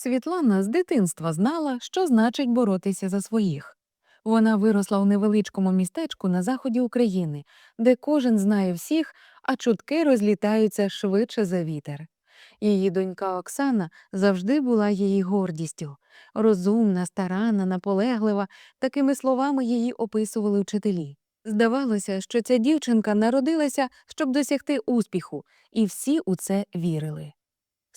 Світлана з дитинства знала, що значить боротися за своїх. Вона виросла у невеличкому містечку на заході України, де кожен знає всіх, а чутки розлітаються швидше за вітер. Її донька Оксана завжди була її гордістю. Розумна, старанна, наполеглива, такими словами її описували вчителі. Здавалося, що ця дівчинка народилася, щоб досягти успіху, і всі у це вірили.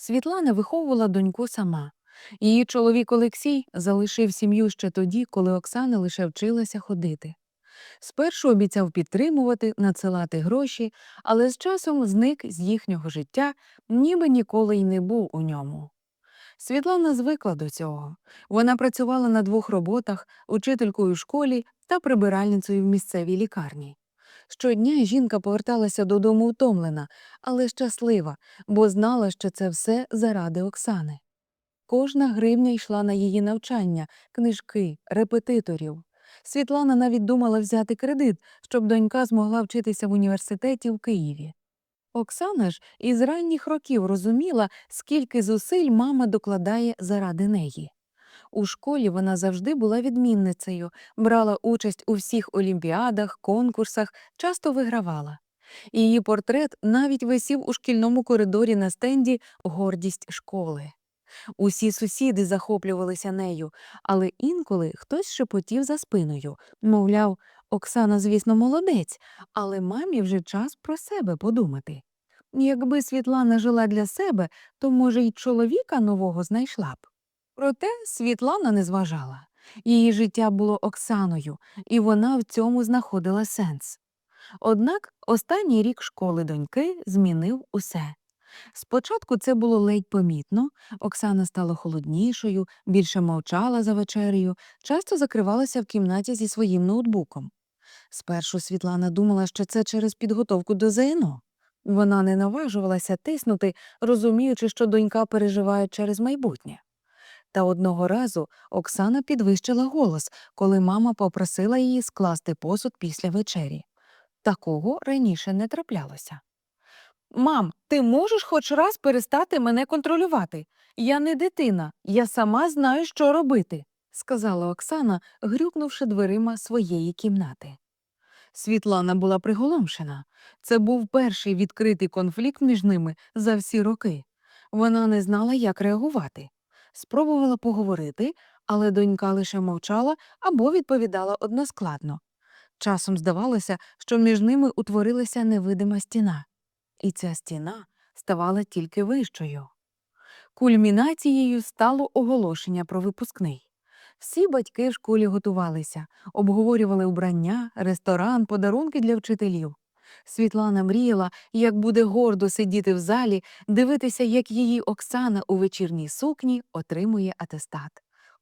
Світлана виховувала доньку сама. Її чоловік Олексій залишив сім'ю ще тоді, коли Оксана лише вчилася ходити. Спершу обіцяв підтримувати, надсилати гроші, але з часом зник з їхнього життя, ніби ніколи й не був у ньому. Світлана звикла до цього. Вона працювала на двох роботах, учителькою в школі та прибиральницею в місцевій лікарні. Щодня жінка поверталася додому втомлена, але щаслива, бо знала, що це все заради Оксани. Кожна гривня йшла на її навчання, книжки, репетиторів. Світлана навіть думала взяти кредит, щоб донька змогла вчитися в університеті в Києві. Оксана ж із ранніх років розуміла, скільки зусиль мама докладає заради неї. У школі вона завжди була відмінницею, брала участь у всіх олімпіадах, конкурсах, часто вигравала. Її портрет навіть висів у шкільному коридорі на стенді гордість школи. Усі сусіди захоплювалися нею, але інколи хтось шепотів за спиною, мовляв, Оксана, звісно, молодець, але мамі вже час про себе подумати. Якби Світлана жила для себе, то, може, й чоловіка нового знайшла б. Проте Світлана не зважала. Її життя було Оксаною, і вона в цьому знаходила сенс. Однак останній рік школи доньки змінив усе. Спочатку це було ледь помітно, Оксана стала холоднішою, більше мовчала за вечерею, часто закривалася в кімнаті зі своїм ноутбуком. Спершу Світлана думала, що це через підготовку до ЗНО. Вона не наважувалася тиснути, розуміючи, що донька переживає через майбутнє. Та одного разу Оксана підвищила голос, коли мама попросила її скласти посуд після вечері. Такого раніше не траплялося. Мам, ти можеш хоч раз перестати мене контролювати? Я не дитина, я сама знаю, що робити, сказала Оксана, грюкнувши дверима своєї кімнати. Світлана була приголомшена. Це був перший відкритий конфлікт між ними за всі роки. Вона не знала, як реагувати. Спробувала поговорити, але донька лише мовчала або відповідала односкладно. Часом здавалося, що між ними утворилася невидима стіна, і ця стіна ставала тільки вищою. Кульмінацією стало оголошення про випускний. Всі батьки в школі готувалися, обговорювали убрання, ресторан, подарунки для вчителів. Світлана мріяла, як буде гордо сидіти в залі, дивитися, як її Оксана у вечірній сукні отримує атестат.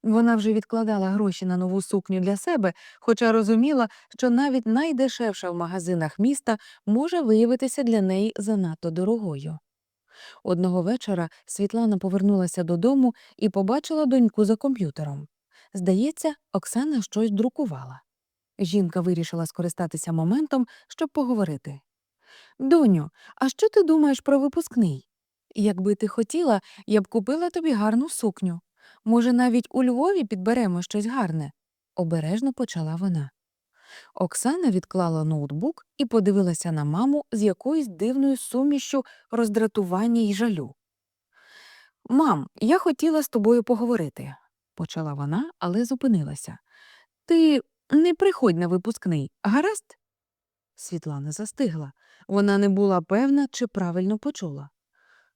Вона вже відкладала гроші на нову сукню для себе, хоча розуміла, що навіть найдешевша в магазинах міста може виявитися для неї занадто дорогою. Одного вечора Світлана повернулася додому і побачила доньку за комп'ютером. Здається, Оксана щось друкувала. Жінка вирішила скористатися моментом, щоб поговорити. Доню, а що ти думаєш про випускний? Якби ти хотіла, я б купила тобі гарну сукню. Може, навіть у Львові підберемо щось гарне, обережно почала вона. Оксана відклала ноутбук і подивилася на маму з якоюсь дивною сумішю роздратування й жалю. Мам, я хотіла з тобою поговорити, почала вона, але зупинилася. Ти не приходь на випускний, гаразд? Світлана застигла. Вона не була певна, чи правильно почула.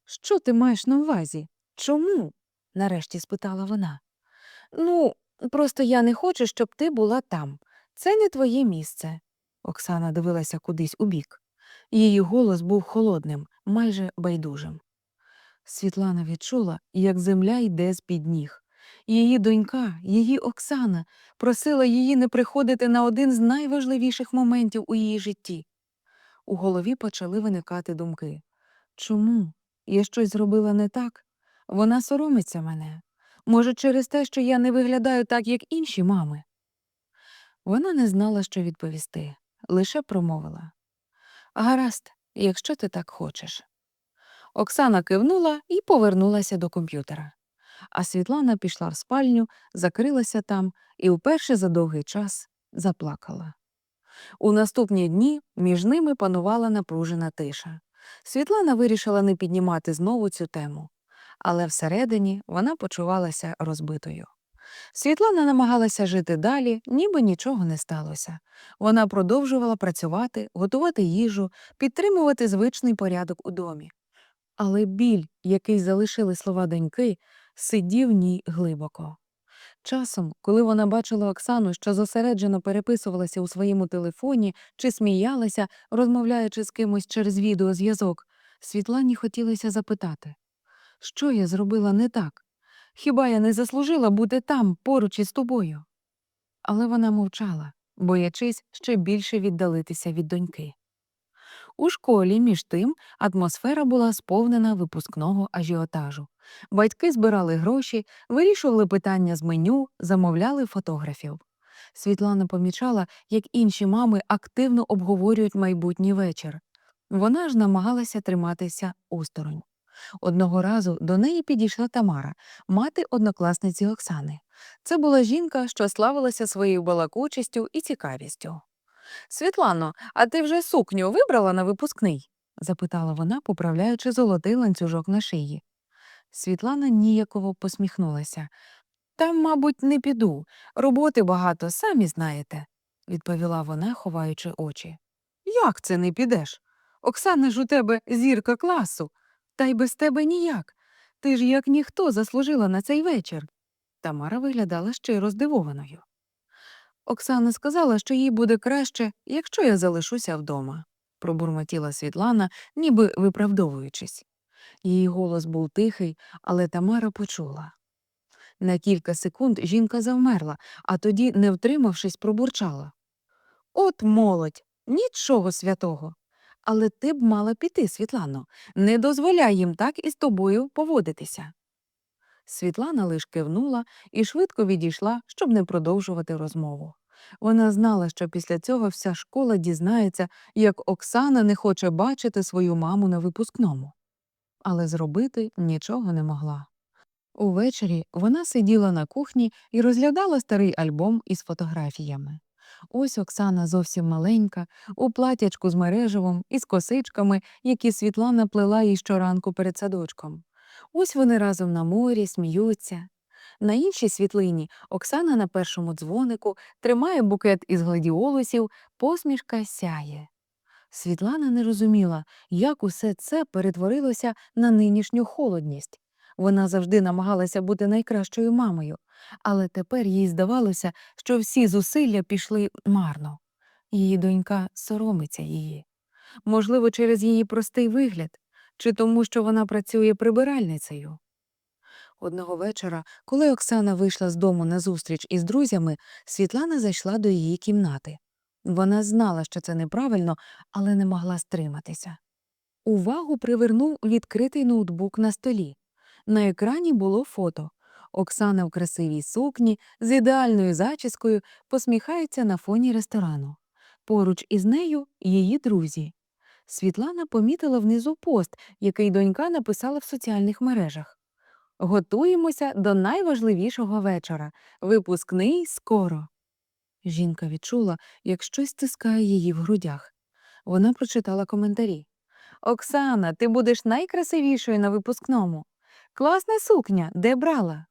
Що ти маєш на увазі? Чому? нарешті спитала вона. Ну, просто я не хочу, щоб ти була там. Це не твоє місце. Оксана дивилася кудись у бік. Її голос був холодним, майже байдужим. Світлана відчула, як земля йде з під ніг. Її донька, її Оксана, просила її не приходити на один з найважливіших моментів у її житті. У голові почали виникати думки чому? Я щось зробила не так? Вона соромиться мене. Може, через те, що я не виглядаю так, як інші мами. Вона не знала, що відповісти, лише промовила Гаразд, якщо ти так хочеш. Оксана кивнула і повернулася до комп'ютера. А Світлана пішла в спальню, закрилася там і вперше за довгий час заплакала. У наступні дні між ними панувала напружена тиша. Світлана вирішила не піднімати знову цю тему, але всередині вона почувалася розбитою. Світлана намагалася жити далі, ніби нічого не сталося. Вона продовжувала працювати, готувати їжу, підтримувати звичний порядок у домі. Але біль, який залишили слова доньки, сидів ній глибоко. Часом, коли вона бачила Оксану, що зосереджено переписувалася у своєму телефоні чи сміялася, розмовляючи з кимось через відеозв'язок, Світлані хотілося запитати, що я зробила не так? Хіба я не заслужила бути там, поруч із тобою? Але вона мовчала, боячись ще більше віддалитися від доньки. У школі, між тим, атмосфера була сповнена випускного ажіотажу. Батьки збирали гроші, вирішували питання з меню, замовляли фотографів. Світлана помічала, як інші мами активно обговорюють майбутній вечір. Вона ж намагалася триматися осторонь. Одного разу до неї підійшла Тамара, мати однокласниці Оксани. Це була жінка, що славилася своєю балакучістю і цікавістю. Світлано, а ти вже сукню вибрала на випускний? запитала вона, поправляючи золотий ланцюжок на шиї. Світлана ніяково посміхнулася. Там, мабуть, не піду. Роботи багато, самі знаєте, відповіла вона, ховаючи очі. Як це не підеш? Оксана ж у тебе зірка класу, та й без тебе ніяк. Ти ж як ніхто заслужила на цей вечір. Тамара виглядала щиро здивованою. Оксана сказала, що їй буде краще, якщо я залишуся вдома, пробурмотіла Світлана, ніби виправдовуючись. Її голос був тихий, але Тамара почула. На кілька секунд жінка завмерла, а тоді, не втримавшись, пробурчала. От молодь, нічого святого. Але ти б мала піти, Світлано, не дозволяй їм так із тобою поводитися. Світлана лиш кивнула і швидко відійшла, щоб не продовжувати розмову. Вона знала, що після цього вся школа дізнається, як Оксана не хоче бачити свою маму на випускному. Але зробити нічого не могла. Увечері вона сиділа на кухні і розглядала старий альбом із фотографіями. Ось Оксана зовсім маленька, у платячку з мережевом і з косичками, які Світлана плела їй щоранку перед садочком. Ось вони разом на морі сміються. На іншій світлині Оксана на першому дзвонику тримає букет із гладіолусів, посмішка сяє. Світлана не розуміла, як усе це перетворилося на нинішню холодність. Вона завжди намагалася бути найкращою мамою, але тепер їй здавалося, що всі зусилля пішли марно. Її донька соромиться її. Можливо, через її простий вигляд, чи тому, що вона працює прибиральницею. Одного вечора, коли Оксана вийшла з дому на зустріч із друзями, Світлана зайшла до її кімнати. Вона знала, що це неправильно, але не могла стриматися. Увагу привернув відкритий ноутбук на столі. На екрані було фото. Оксана в красивій сукні з ідеальною зачіскою посміхається на фоні ресторану. Поруч із нею її друзі. Світлана помітила внизу пост, який донька написала в соціальних мережах. Готуємося до найважливішого вечора. Випускний скоро. Жінка відчула, як щось стискає її в грудях. Вона прочитала коментарі. Оксана, ти будеш найкрасивішою на випускному. Класна сукня, де брала?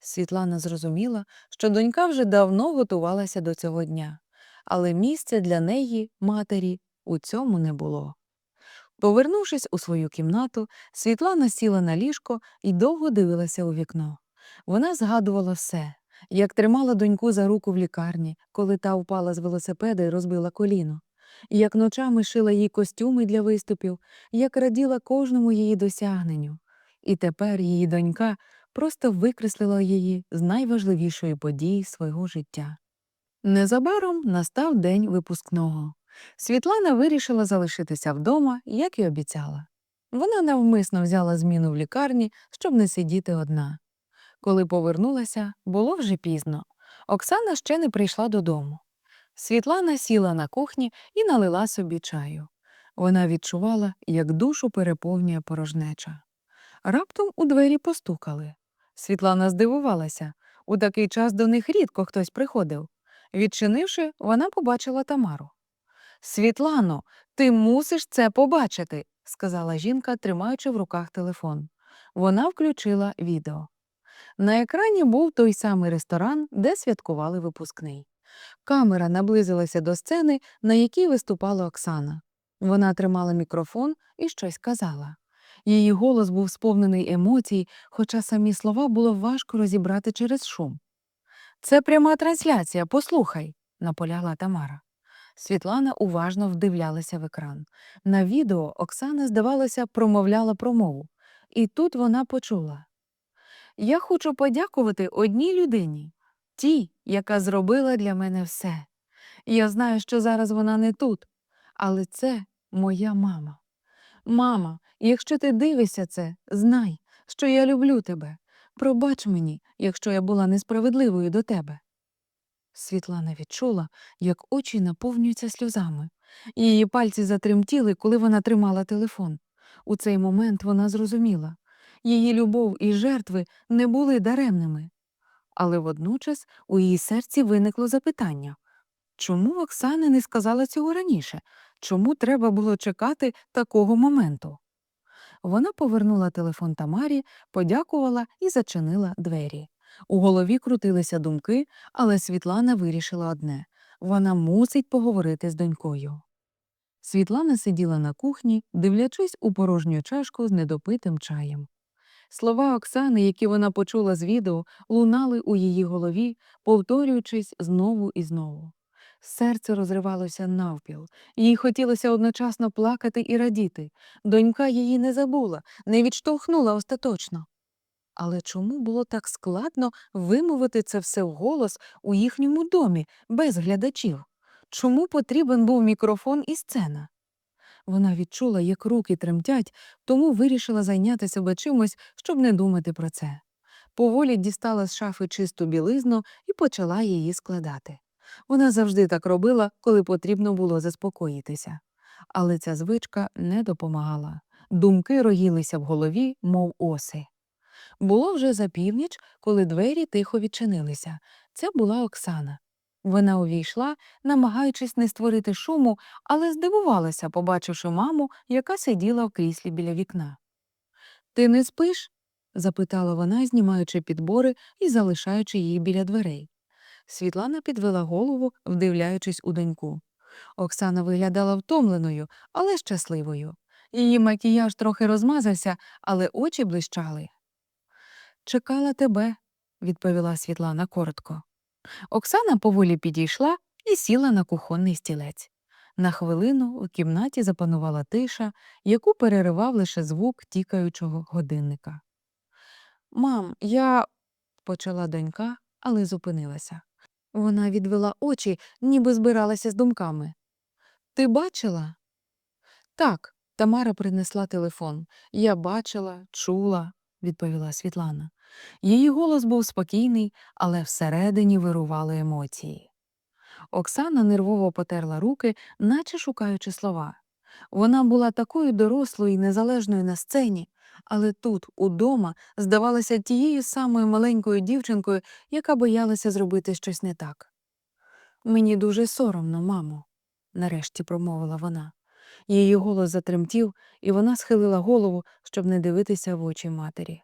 Світлана зрозуміла, що донька вже давно готувалася до цього дня, але місця для неї, матері, у цьому не було. Повернувшись у свою кімнату, Світлана сіла на ліжко і довго дивилася у вікно. Вона згадувала все, як тримала доньку за руку в лікарні, коли та впала з велосипеда і розбила коліно, як ночами шила їй костюми для виступів, як раділа кожному її досягненню. І тепер її донька просто викреслила її з найважливішої події свого життя. Незабаром настав день випускного. Світлана вирішила залишитися вдома, як і обіцяла. Вона навмисно взяла зміну в лікарні, щоб не сидіти одна. Коли повернулася, було вже пізно. Оксана ще не прийшла додому. Світлана сіла на кухні і налила собі чаю. Вона відчувала, як душу переповнює порожнеча. Раптом у двері постукали. Світлана здивувалася. У такий час до них рідко хтось приходив. Відчинивши, вона побачила Тамару. Світлано, ти мусиш це побачити, сказала жінка, тримаючи в руках телефон. Вона включила відео. На екрані був той самий ресторан, де святкували випускний. Камера наблизилася до сцени, на якій виступала Оксана. Вона тримала мікрофон і щось казала. Її голос був сповнений емоцій, хоча самі слова було важко розібрати через шум. Це пряма трансляція, послухай, наполягла Тамара. Світлана уважно вдивлялася в екран. На відео Оксана, здавалося, промовляла промову. І тут вона почула Я хочу подякувати одній людині, тій, яка зробила для мене все. Я знаю, що зараз вона не тут, але це моя мама. Мама, якщо ти дивишся це, знай, що я люблю тебе. Пробач мені, якщо я була несправедливою до тебе. Світлана відчула, як очі наповнюються сльозами. Її пальці затремтіли, коли вона тримала телефон. У цей момент вона зрозуміла її любов і жертви не були даремними. Але водночас у її серці виникло запитання чому Оксана не сказала цього раніше? Чому треба було чекати такого моменту? Вона повернула телефон Тамарі, подякувала і зачинила двері. У голові крутилися думки, але Світлана вирішила одне вона мусить поговорити з донькою. Світлана сиділа на кухні, дивлячись у порожню чашку з недопитим чаєм. Слова Оксани, які вона почула з відео, лунали у її голові, повторюючись знову і знову. Серце розривалося навпіл, їй хотілося одночасно плакати і радіти. Донька її не забула, не відштовхнула остаточно. Але чому було так складно вимовити це все вголос у їхньому домі, без глядачів? Чому потрібен був мікрофон і сцена? Вона відчула, як руки тремтять, тому вирішила зайняти себе чимось, щоб не думати про це. Поволі дістала з шафи чисту білизну і почала її складати. Вона завжди так робила, коли потрібно було заспокоїтися. Але ця звичка не допомагала. Думки роїлися в голові, мов оси. Було вже за північ, коли двері тихо відчинилися. Це була Оксана. Вона увійшла, намагаючись не створити шуму, але здивувалася, побачивши маму, яка сиділа в кріслі біля вікна. Ти не спиш? запитала вона, знімаючи підбори і залишаючи її біля дверей. Світлана підвела голову, вдивляючись у доньку. Оксана виглядала втомленою, але щасливою. Її макіяж трохи розмазався, але очі блищали. Чекала тебе, відповіла Світлана коротко. Оксана поволі підійшла і сіла на кухонний стілець. На хвилину у кімнаті запанувала тиша, яку переривав лише звук тікаючого годинника. Мам, я. почала донька, але зупинилася. Вона відвела очі, ніби збиралася з думками. Ти бачила? Так, Тамара принесла телефон. Я бачила, чула, відповіла Світлана. Її голос був спокійний, але всередині вирували емоції. Оксана нервово потерла руки, наче шукаючи слова. Вона була такою дорослою і незалежною на сцені, але тут, удома, здавалася тією самою маленькою дівчинкою, яка боялася зробити щось не так. Мені дуже соромно, мамо, нарешті промовила вона. Її голос затремтів, і вона схилила голову, щоб не дивитися в очі матері.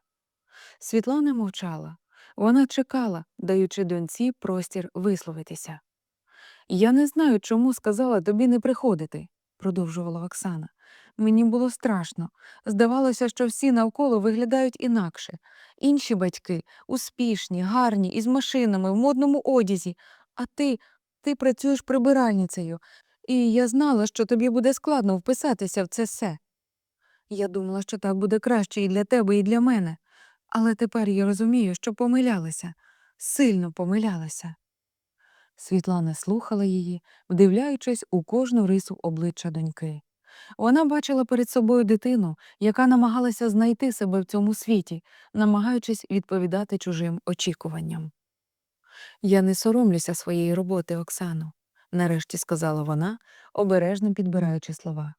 Світлана мовчала. Вона чекала, даючи доньці простір висловитися. Я не знаю, чому сказала тобі не приходити, продовжувала Оксана. Мені було страшно. Здавалося, що всі навколо виглядають інакше. Інші батьки успішні, гарні, із машинами, в модному одязі. А ти, ти працюєш прибиральницею, і я знала, що тобі буде складно вписатися в це все. Я думала, що так буде краще і для тебе, і для мене. Але тепер я розумію, що помилялася, сильно помилялася. Світлана слухала її, вдивляючись у кожну рису обличчя доньки. Вона бачила перед собою дитину, яка намагалася знайти себе в цьому світі, намагаючись відповідати чужим очікуванням. Я не соромлюся своєї роботи, Оксано, нарешті сказала вона, обережно підбираючи слова.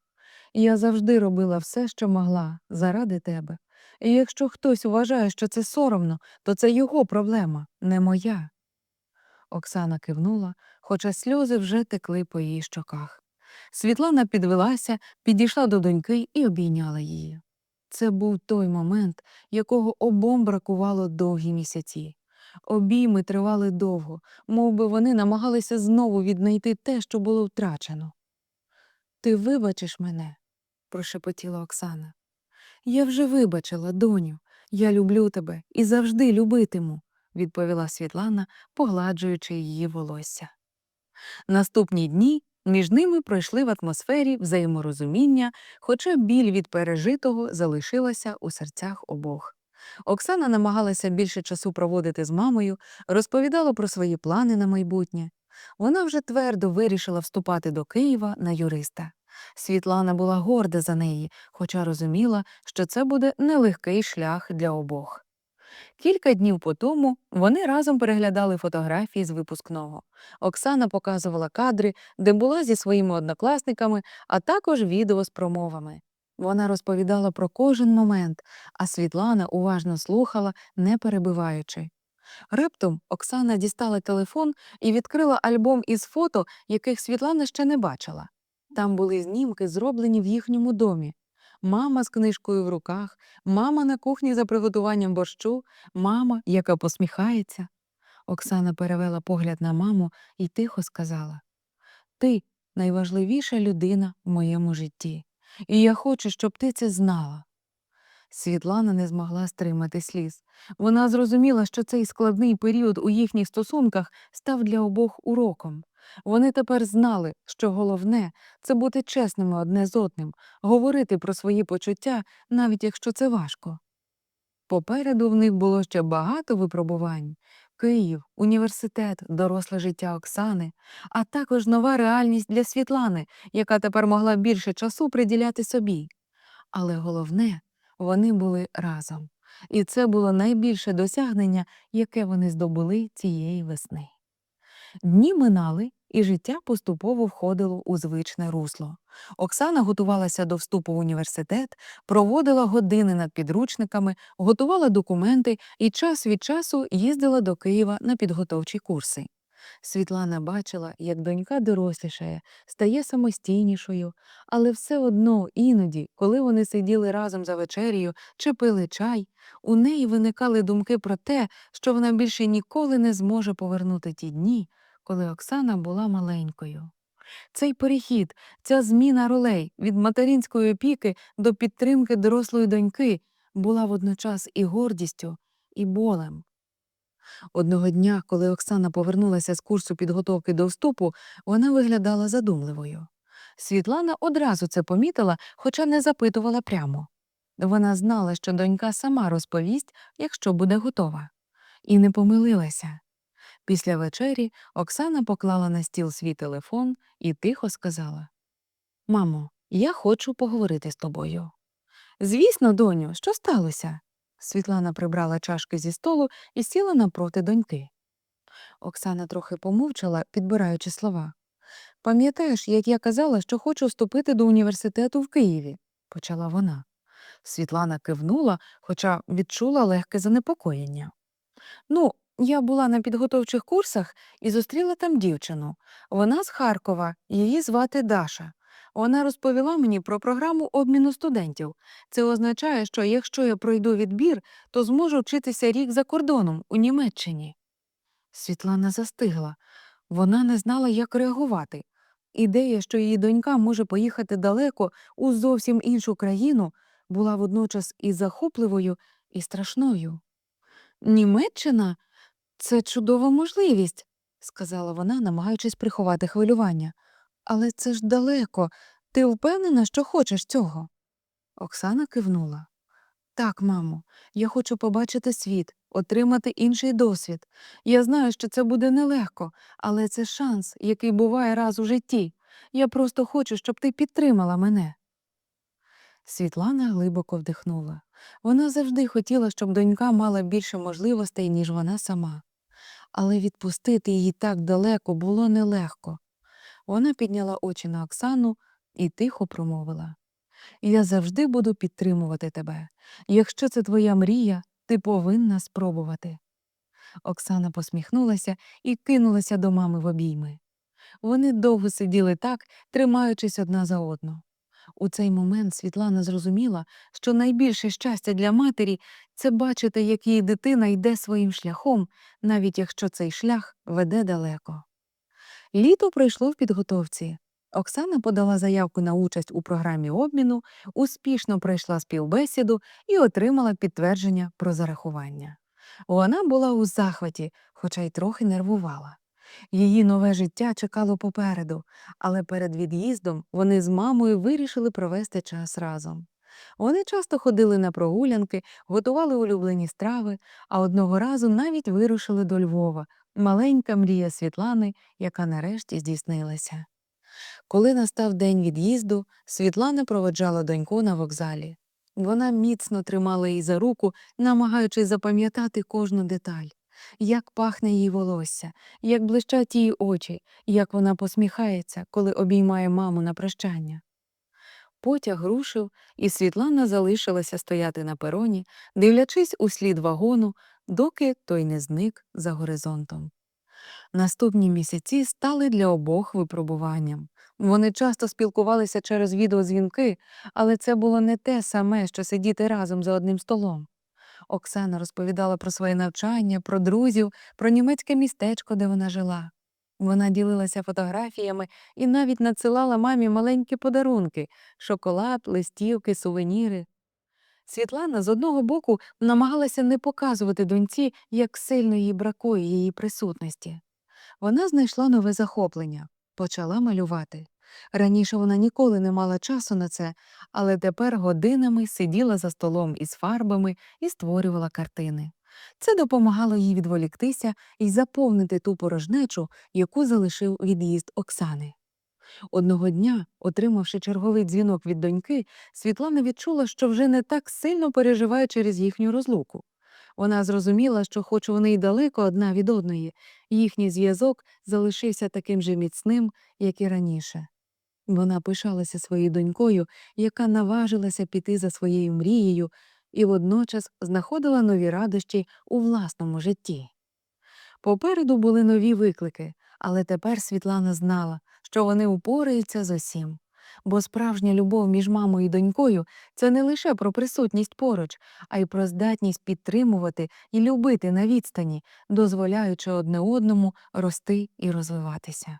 Я завжди робила все, що могла, заради тебе. І якщо хтось вважає, що це соромно, то це його проблема, не моя. Оксана кивнула, хоча сльози вже текли по її щоках. Світлана підвелася, підійшла до доньки і обійняла її. Це був той момент, якого обом бракувало довгі місяці. Обійми тривали довго, мов би вони намагалися знову віднайти те, що було втрачено. Ти вибачиш мене, прошепотіла Оксана. Я вже вибачила, доню. Я люблю тебе і завжди любитиму, відповіла Світлана, погладжуючи її волосся. Наступні дні між ними пройшли в атмосфері взаєморозуміння, хоча біль від пережитого залишилася у серцях обох. Оксана намагалася більше часу проводити з мамою, розповідала про свої плани на майбутнє. Вона вже твердо вирішила вступати до Києва на юриста. Світлана була горда за неї, хоча розуміла, що це буде нелегкий шлях для обох. Кілька днів по тому вони разом переглядали фотографії з випускного. Оксана показувала кадри, де була зі своїми однокласниками, а також відео з промовами. Вона розповідала про кожен момент, а Світлана уважно слухала, не перебиваючи. Раптом Оксана дістала телефон і відкрила альбом із фото, яких Світлана ще не бачила. Там були знімки, зроблені в їхньому домі. Мама з книжкою в руках, мама на кухні за приготуванням борщу, мама, яка посміхається. Оксана перевела погляд на маму і тихо сказала: Ти найважливіша людина в моєму житті, і я хочу, щоб ти це знала. Світлана не змогла стримати сліз. Вона зрозуміла, що цей складний період у їхніх стосунках став для обох уроком. Вони тепер знали, що головне це бути чесними одне з одним, говорити про свої почуття, навіть якщо це важко. Попереду в них було ще багато випробувань Київ, університет, доросле життя Оксани, а також нова реальність для Світлани, яка тепер могла більше часу приділяти собі. Але головне, вони були разом, і це було найбільше досягнення, яке вони здобули цієї весни. Дні минали, і життя поступово входило у звичне русло. Оксана готувалася до вступу в університет, проводила години над підручниками, готувала документи і час від часу їздила до Києва на підготовчі курси. Світлана бачила, як донька дорослішає, стає самостійнішою, але все одно іноді, коли вони сиділи разом за вечерію чи пили чай, у неї виникали думки про те, що вона більше ніколи не зможе повернути ті дні, коли Оксана була маленькою. Цей перехід, ця зміна ролей від материнської опіки до підтримки дорослої доньки була водночас і гордістю, і болем. Одного дня, коли Оксана повернулася з курсу підготовки до вступу, вона виглядала задумливою. Світлана одразу це помітила, хоча не запитувала прямо. Вона знала, що донька сама розповість, якщо буде готова. І не помилилася. Після вечері Оксана поклала на стіл свій телефон і тихо сказала Мамо, я хочу поговорити з тобою. Звісно, доню, що сталося? Світлана прибрала чашки зі столу і сіла напроти доньки. Оксана трохи помовчала, підбираючи слова. Пам'ятаєш, як я казала, що хочу вступити до університету в Києві, почала вона. Світлана кивнула, хоча відчула легке занепокоєння. Ну, я була на підготовчих курсах і зустріла там дівчину. Вона з Харкова, її звати Даша. Вона розповіла мені про програму обміну студентів. Це означає, що якщо я пройду відбір, то зможу вчитися рік за кордоном у Німеччині. Світлана застигла. Вона не знала, як реагувати. Ідея, що її донька може поїхати далеко у зовсім іншу країну, була водночас і захопливою, і страшною. Німеччина це чудова можливість, сказала вона, намагаючись приховати хвилювання. Але це ж далеко. Ти впевнена, що хочеш цього? Оксана кивнула. Так, мамо, я хочу побачити світ, отримати інший досвід. Я знаю, що це буде нелегко, але це шанс, який буває раз у житті. Я просто хочу, щоб ти підтримала мене. Світлана глибоко вдихнула. Вона завжди хотіла, щоб донька мала більше можливостей, ніж вона сама. Але відпустити її так далеко було нелегко. Вона підняла очі на Оксану і тихо промовила Я завжди буду підтримувати тебе. Якщо це твоя мрія, ти повинна спробувати. Оксана посміхнулася і кинулася до мами в обійми. Вони довго сиділи так, тримаючись одна за одну. У цей момент Світлана зрозуміла, що найбільше щастя для матері це бачити, як її дитина йде своїм шляхом, навіть якщо цей шлях веде далеко. Літо пройшло в підготовці. Оксана подала заявку на участь у програмі обміну, успішно пройшла співбесіду і отримала підтвердження про зарахування. Вона була у захваті, хоча й трохи нервувала. Її нове життя чекало попереду, але перед від'їздом вони з мамою вирішили провести час разом. Вони часто ходили на прогулянки, готували улюблені страви, а одного разу навіть вирушили до Львова, маленька мрія Світлани, яка нарешті здійснилася. Коли настав день від'їзду, Світлана проведжала доньку на вокзалі. Вона міцно тримала її за руку, намагаючись запам'ятати кожну деталь. Як пахне її волосся, як блищать її очі, як вона посміхається, коли обіймає маму на прощання. Потяг рушив, і Світлана залишилася стояти на пероні, дивлячись у слід вагону, доки той не зник за горизонтом. Наступні місяці стали для обох випробуванням. Вони часто спілкувалися через відеодзвінки, але це було не те саме, що сидіти разом за одним столом. Оксана розповідала про своє навчання, про друзів, про німецьке містечко, де вона жила. Вона ділилася фотографіями і навіть надсилала мамі маленькі подарунки шоколад, листівки, сувеніри. Світлана з одного боку намагалася не показувати доньці, як сильно їй бракує її присутності. Вона знайшла нове захоплення, почала малювати. Раніше вона ніколи не мала часу на це, але тепер годинами сиділа за столом із фарбами і створювала картини. Це допомагало їй відволіктися і заповнити ту порожнечу, яку залишив від'їзд Оксани. Одного дня, отримавши черговий дзвінок від доньки, Світлана відчула, що вже не так сильно переживає через їхню розлуку. Вона зрозуміла, що, хоч вони й далеко одна від одної, їхній зв'язок залишився таким же міцним, як і раніше. Вона пишалася своєю донькою, яка наважилася піти за своєю мрією, і водночас знаходила нові радощі у власному житті. Попереду були нові виклики, але тепер Світлана знала, що вони упораються з усім. Бо справжня любов між мамою і донькою це не лише про присутність поруч, а й про здатність підтримувати і любити на відстані, дозволяючи одне одному рости і розвиватися.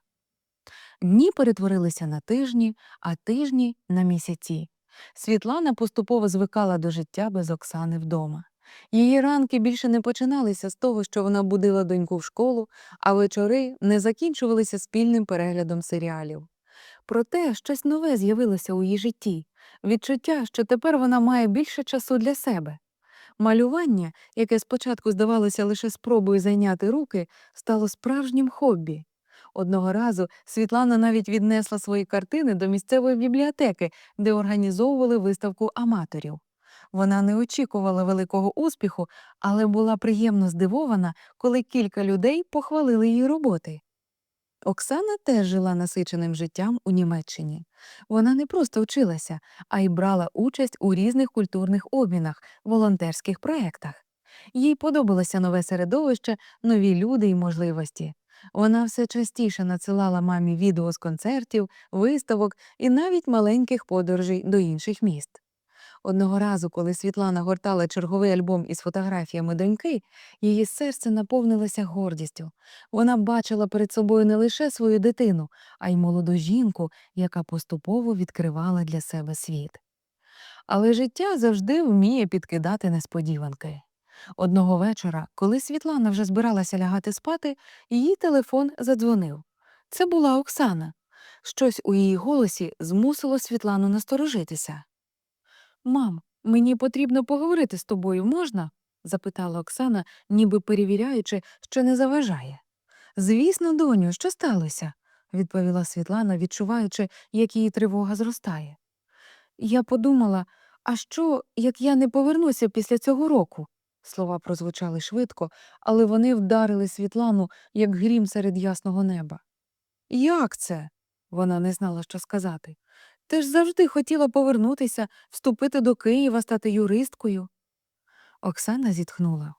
Дні перетворилися на тижні, а тижні на місяці. Світлана поступово звикала до життя без Оксани вдома. Її ранки більше не починалися з того, що вона будила доньку в школу, а вечори не закінчувалися спільним переглядом серіалів. Проте щось нове з'явилося у її житті відчуття, що тепер вона має більше часу для себе. Малювання, яке спочатку здавалося лише спробою зайняти руки, стало справжнім хобі. Одного разу Світлана навіть віднесла свої картини до місцевої бібліотеки, де організовували виставку аматорів. Вона не очікувала великого успіху, але була приємно здивована, коли кілька людей похвалили її роботи. Оксана теж жила насиченим життям у Німеччині. Вона не просто вчилася, а й брала участь у різних культурних обмінах, волонтерських проєктах. Їй подобалося нове середовище, нові люди й можливості. Вона все частіше надсилала мамі відео з концертів, виставок і навіть маленьких подорожей до інших міст. Одного разу, коли Світлана гортала черговий альбом із фотографіями доньки, її серце наповнилося гордістю. Вона бачила перед собою не лише свою дитину, а й молоду жінку, яка поступово відкривала для себе світ. Але життя завжди вміє підкидати несподіванки. Одного вечора, коли Світлана вже збиралася лягати спати, її телефон задзвонив. Це була Оксана. Щось у її голосі змусило Світлану насторожитися. Мам, мені потрібно поговорити з тобою, можна? запитала Оксана, ніби перевіряючи, що не заважає. Звісно, доню, що сталося? відповіла Світлана, відчуваючи, як її тривога зростає. Я подумала, а що, як я не повернуся після цього року? Слова прозвучали швидко, але вони вдарили Світлану, як грім серед ясного неба. Як це? Вона не знала, що сказати. Ти ж завжди хотіла повернутися, вступити до Києва, стати юристкою. Оксана зітхнула.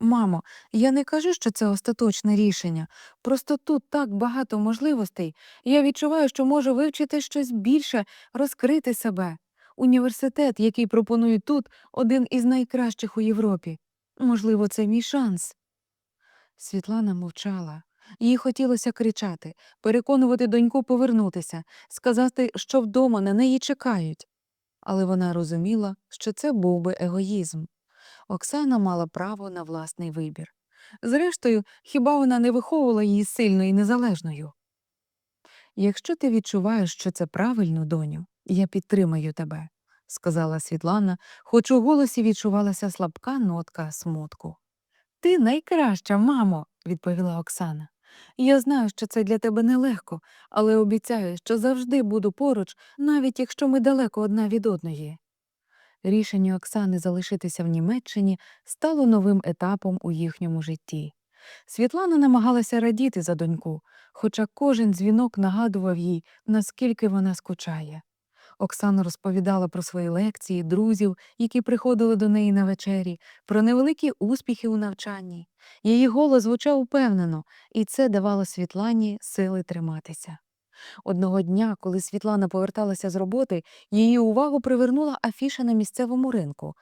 Мамо, я не кажу, що це остаточне рішення. Просто тут так багато можливостей. Я відчуваю, що можу вивчити щось більше, розкрити себе. Університет, який пропонують тут, один із найкращих у Європі. Можливо, це мій шанс. Світлана мовчала. Їй хотілося кричати, переконувати доньку повернутися, сказати, що вдома на неї чекають. Але вона розуміла, що це був би егоїзм. Оксана мала право на власний вибір. Зрештою, хіба вона не виховувала її сильною і незалежною? Якщо ти відчуваєш, що це правильно, доню, я підтримаю тебе, сказала Світлана, хоч у голосі відчувалася слабка нотка смутку. Ти найкраща, мамо, відповіла Оксана. Я знаю, що це для тебе нелегко, але обіцяю, що завжди буду поруч, навіть якщо ми далеко одна від одної. Рішення Оксани залишитися в Німеччині стало новим етапом у їхньому житті. Світлана намагалася радіти за доньку, хоча кожен дзвінок нагадував їй, наскільки вона скучає. Оксана розповідала про свої лекції, друзів, які приходили до неї на вечері, про невеликі успіхи у навчанні. Її голос звучав упевнено, і це давало Світлані сили триматися. Одного дня, коли Світлана поверталася з роботи, її увагу привернула афіша на місцевому ринку.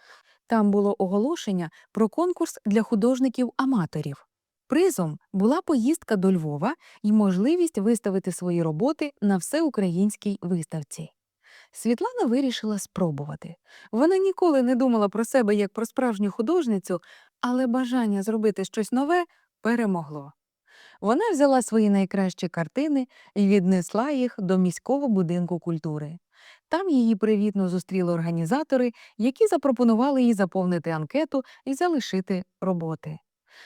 Там було оголошення про конкурс для художників-аматорів. Призом була поїздка до Львова і можливість виставити свої роботи на всеукраїнській виставці. Світлана вирішила спробувати. Вона ніколи не думала про себе як про справжню художницю, але бажання зробити щось нове перемогло. Вона взяла свої найкращі картини і віднесла їх до міського будинку культури. Там її привітно зустріли організатори, які запропонували їй заповнити анкету і залишити роботи.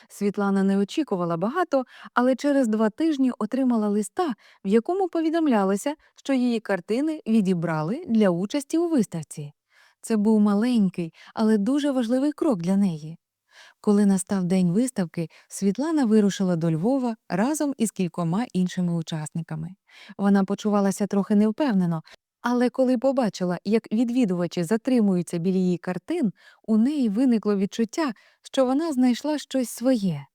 Світлана не очікувала багато, але через два тижні отримала листа, в якому повідомлялося, що її картини відібрали для участі у виставці. Це був маленький, але дуже важливий крок для неї. Коли настав день виставки, Світлана вирушила до Львова разом із кількома іншими учасниками. Вона почувалася трохи невпевнено, але коли побачила, як відвідувачі затримуються біля її картин, у неї виникло відчуття, що вона знайшла щось своє.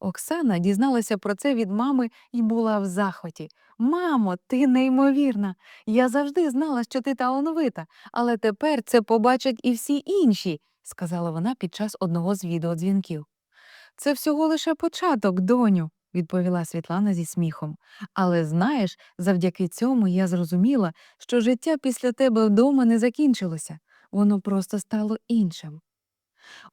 Оксана дізналася про це від мами і була в захваті. Мамо, ти неймовірна. Я завжди знала, що ти талановита, але тепер це побачать і всі інші, сказала вона під час одного з відеодзвінків. Це всього лише початок, доню, відповіла Світлана зі сміхом. Але знаєш, завдяки цьому я зрозуміла, що життя після тебе вдома не закінчилося, воно просто стало іншим.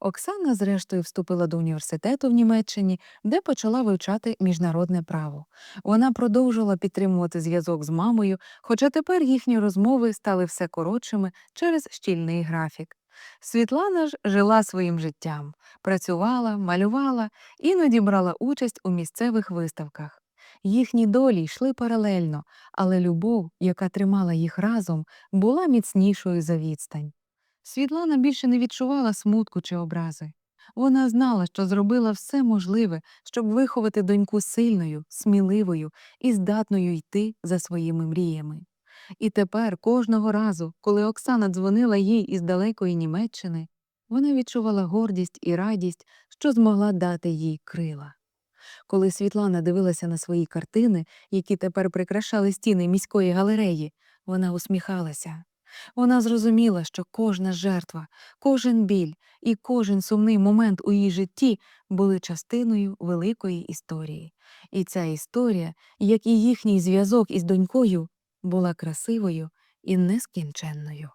Оксана, зрештою, вступила до університету в Німеччині, де почала вивчати міжнародне право. Вона продовжувала підтримувати зв'язок з мамою, хоча тепер їхні розмови стали все коротшими через щільний графік. Світлана ж жила своїм життям, працювала, малювала, іноді брала участь у місцевих виставках. Їхні долі йшли паралельно, але любов, яка тримала їх разом, була міцнішою за відстань. Світлана більше не відчувала смутку чи образи. Вона знала, що зробила все можливе, щоб виховати доньку сильною, сміливою і здатною йти за своїми мріями. І тепер, кожного разу, коли Оксана дзвонила їй із далекої Німеччини, вона відчувала гордість і радість, що змогла дати їй крила. Коли Світлана дивилася на свої картини, які тепер прикрашали стіни міської галереї, вона усміхалася. Вона зрозуміла, що кожна жертва, кожен біль і кожен сумний момент у її житті були частиною великої історії. І ця історія, як і їхній зв'язок із донькою, була красивою і нескінченною.